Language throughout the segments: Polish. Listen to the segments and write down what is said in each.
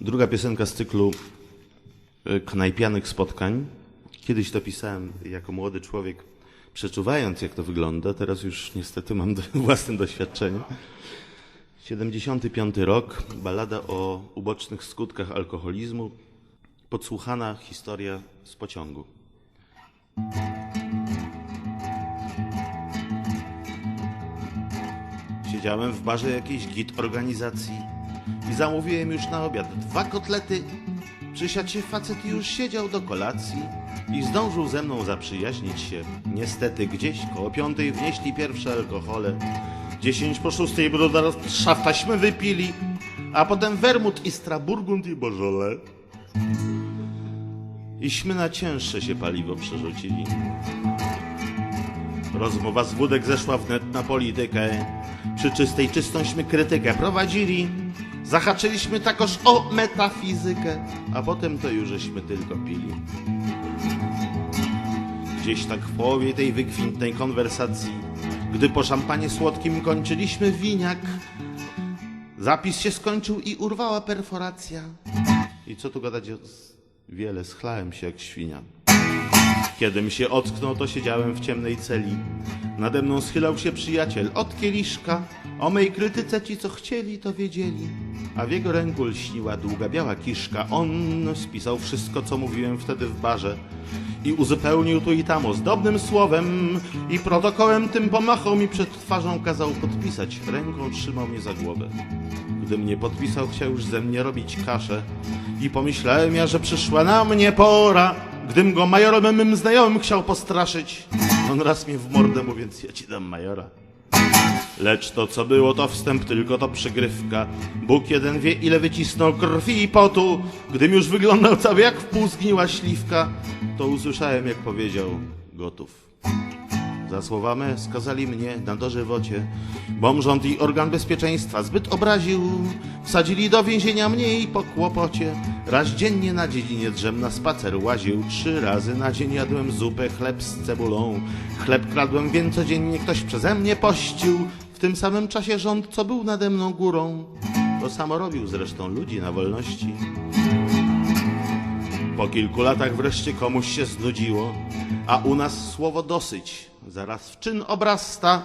Druga piosenka z cyklu y, knajpianych spotkań. Kiedyś to pisałem jako młody człowiek, przeczuwając jak to wygląda. Teraz już niestety mam do, własne doświadczenie. 75 rok, balada o ubocznych skutkach alkoholizmu, podsłuchana historia z pociągu. Siedziałem w barze jakiejś git organizacji i zamówiłem już na obiad dwa kotlety. Przysiadł facet już siedział do kolacji i zdążył ze mną zaprzyjaźnić się. Niestety gdzieś koło piątej wnieśli pierwsze alkohole. Dziesięć po szóstej bruda szaftaśmy wypili, a potem wermut i straburgund i bożole. Iśmy na cięższe się paliwo przerzucili. Rozmowa z wódek zeszła wnet na politykę. Przy czystej czystąśmy krytykę prowadzili. Zahaczyliśmy takoż o metafizykę, a potem to już żeśmy tylko pili. Gdzieś tak w połowie tej wykwintnej konwersacji, gdy po szampanie słodkim kończyliśmy winiak, zapis się skończył i urwała perforacja. I co tu gadać, wiele schlałem się jak świnia. Kiedym się ocknął, to siedziałem w ciemnej celi. Nade mną schylał się przyjaciel od kieliszka. O mej krytyce ci, co chcieli, to wiedzieli. A w jego ręku lśniła długa biała kiszka. On spisał wszystko, co mówiłem wtedy w barze. I uzupełnił tu i tam ozdobnym słowem. I protokołem tym pomachał mi przed twarzą, kazał podpisać. Ręką trzymał mnie za głowę. Gdym nie podpisał, chciał już ze mnie robić kaszę. I pomyślałem ja, że przyszła na mnie pora, gdym go majorem mym znajomym chciał postraszyć. On raz mnie w mordę mówiąc, ja ci dam majora. Lecz to, co było, to wstęp, tylko to przygrywka. Bóg jeden wie, ile wycisnął krwi i potu. Gdym już wyglądał cały jak w pół zgniła śliwka, to usłyszałem, jak powiedział, gotów. Za słowa me skazali mnie na dożywocie, bom rząd i organ bezpieczeństwa zbyt obraził. Wsadzili do więzienia mnie i po kłopocie. Raz dziennie na dziedzinie drzem na spacer łaził. Trzy razy na dzień jadłem zupę, chleb z cebulą. Chleb kradłem, więc codziennie ktoś przeze mnie pościł. W tym samym czasie rząd, co był nade mną górą, to samo robił zresztą ludzi na wolności. Po kilku latach wreszcie komuś się znudziło, a u nas słowo dosyć zaraz w czyn obrasta.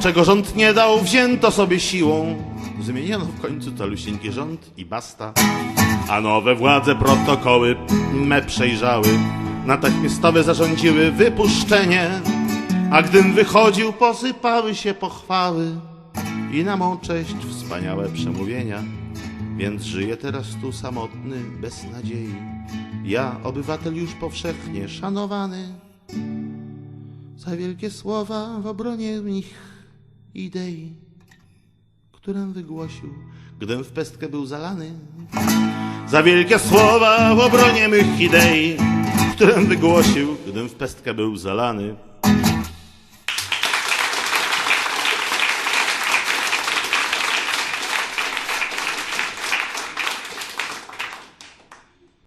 Czego rząd nie dał, wzięto sobie siłą. Zmieniono w końcu calusieńki rząd i basta. A nowe władze protokoły me przejrzały. Natychmiastowe zarządziły wypuszczenie. A gdym wychodził, posypały się pochwały. I na mą cześć wspaniałe przemówienia. Więc żyję teraz tu samotny, bez nadziei. Ja, obywatel już powszechnie szanowany, za wielkie słowa w obronie ich idei, którym wygłosił, gdym w pestkę był zalany. Za wielkie słowa w obronie mych idei, którym wygłosił, gdym w pestkę był zalany.